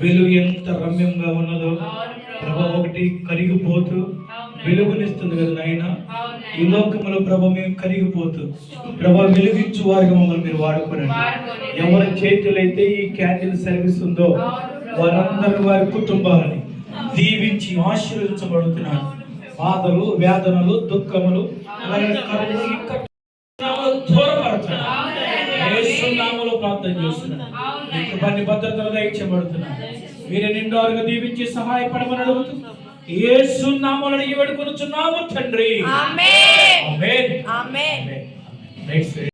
వెలుగు ఎంత రమ్యంగా ఉన్నదో ప్రభ ఒకటి కరిగిపోతూ వెలుగునిస్తుంది కదా నాయన? ఈ లోకములో ప్రభ మేము కరిగిపోతూ ప్రభ వెలుగించు వారిగా మమ్మల్ని మీరు వాడుకోనండి. ఎవరి చేతులు అయితే ఈ క్యాండిల్ సర్వీస్ ఉందో వారందరూ వారి కుటుంబాలని దీవించి ఆశీర్వదించబడుతున్నారు బాధలు వేదనలు దుఃఖములు అలాగే ప్రార్థన చేస్తున్నాను కృపాన్ని భద్రతలు దయచేయబడుతున్నాను. మీరే నిండారుగా దీవించి సహాయపడమని అడుగుతున్నాను యేసు నామములను ఈ వేడుకొనుచున్నాము తండ్రి. ఆమేన్. ఆమేన్. ఆమేన్. ఆమేన్. నెక్స్ట్